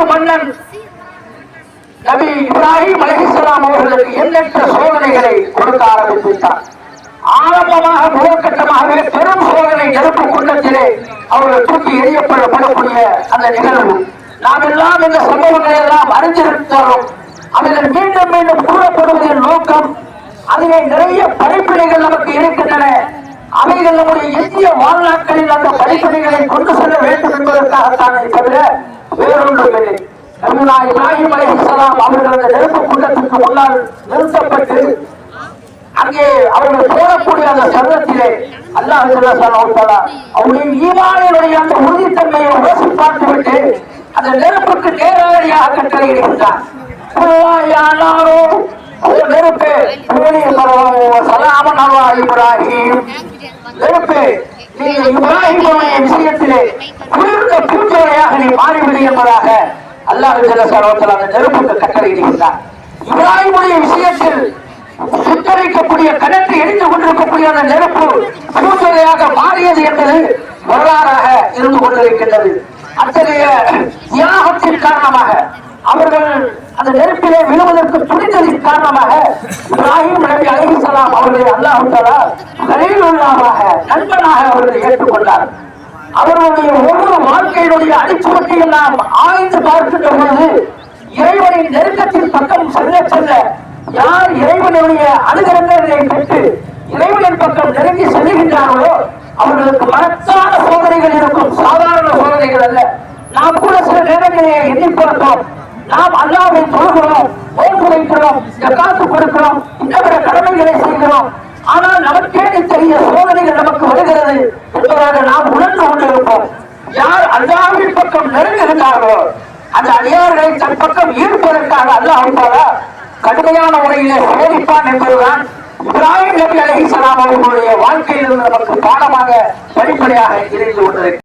ஒரு மன்னன் நபி இப்ராஹிம் அலிஸ்லாம் அவர்களுக்கு எண்ணற்ற சோதனைகளை கொடுக்க ஆரம்பித்தார் ஆரம்பமாக முதற்கட்டமாகவே பெரும் சோதனை நெருப்பு குண்டத்திலே அவர்கள் தூக்கி எரியப்படப்படக்கூடிய அந்த நிகழ்வு. நாம் எல்லாம் இந்த சம்பவங்களை எல்லாம் அறிந்திருந்தாலும் அதில் மீண்டும் மீண்டும் கூறப்படுவதன் நோக்கம் அதிலே நிறைய படிப்பினைகள் நமக்கு இருக்கின்றன. அவைகள் நம்முடைய இந்திய வாழ்நாட்களில் அந்த படிப்பினைகளை கொண்டு செல்ல வேண்டும் என்பதற்காகத்தானே தவிர வேறொன்றும் இல்லை இப்ராஹிம் அந்த நெருப்பு குண்டத்திற்கு முன்னால் நிறுத்தப்பட்டு அங்கே அவர்கள் போடக்கூடிய அந்த சர்வத்திலே அல்லாஹ் அவருடைய ஈமானினுடைய அந்த உறுதித்தன்மையை உரசி பார்த்துவிட்டு அந்த நெருப்புக்கு நேரடியாக கட்டளையிடுகின்றார் நெருப்பு. சலாமன் இப்ராஹிம். நெருப்பு. நீங்க இப்ராஹிமுடைய விஷயத்திலே குளிர்ந்த பூஞ்சோலையாக நீ மாறிவிடு என்பதாக அல்லாஹ் அந்த நெருப்புக்கு இப்ராஹிமுடைய விஷயத்தில் சுத்தரிக்கக்கூடிய கிணற்று எரிந்து கொண்டிருக்கக்கூடிய அந்த நெருப்பு பூஞ்சோலையாக மாறியது என்பது வரலாறாக இருந்து கொண்டிருக்கின்றது. அத்தகைய தியாகத்தின் காரணமாக அவர்கள் அந்த நெருப்பிலே விழுவதற்கு துணிந்ததற்கு காரணமாக இப்ராஹிம் நபி அலைஹிஸ்ஸலாம் அவர்களை அல்லாஹ் தஆலா நண்பனாக அவர்களை ஏற்றுக்கொண்டார். அவர்களுடைய ஒவ்வொரு வாழ்க்கையினுடைய அடிச்சுவட்டையும் நாம் ஆய்ந்து பார்க்கின்ற பொழுது இறைவனின் நெருக்கத்தின் பக்கம் செல்ல செல்ல யார் இறைவனுடைய அனுகிரகங்களை பெற்று இறைவனின் பக்கம் நெருங்கி செல்லுகின்றார்களோ அவர்களுக்கு மரத்தான சோதனைகள் இருக்கும். சாதாரண சோதனைகள் அல்ல. நாம் கூட சில நேரங்களிலே எண்ணி பார்த்தோம் நாம் அல்லாவை தொழுகிறோம் ஓட்டு வைக்கிறோம் ஜக்காத்து கொடுக்கிறோம் இன்னபிற கடமைகளை செய்கிறோம். ஆனால் நமக்கே தெரிய சோதனைகள் நமக்கு வருகிறது என்பதாக நாம் உணர்ந்து கொண்டிருப்போம். யார் அல்லாவின் பக்கம் நெருங்குகின்றார்களோ அந்த அடியார்களை தன் பக்கம் ஈர்ப்பதற்காக அல்லாஹ் கடுமையான முறையிலே சோதிப்பான் என்பதுதான் இப்ராஹிம் நபி அலைஹிஸ்ஸலாம் அவர்களுடைய வாழ்க்கையிலிருந்து நமக்கு பாடமாக படிப்படியாக இருந்து கொண்டது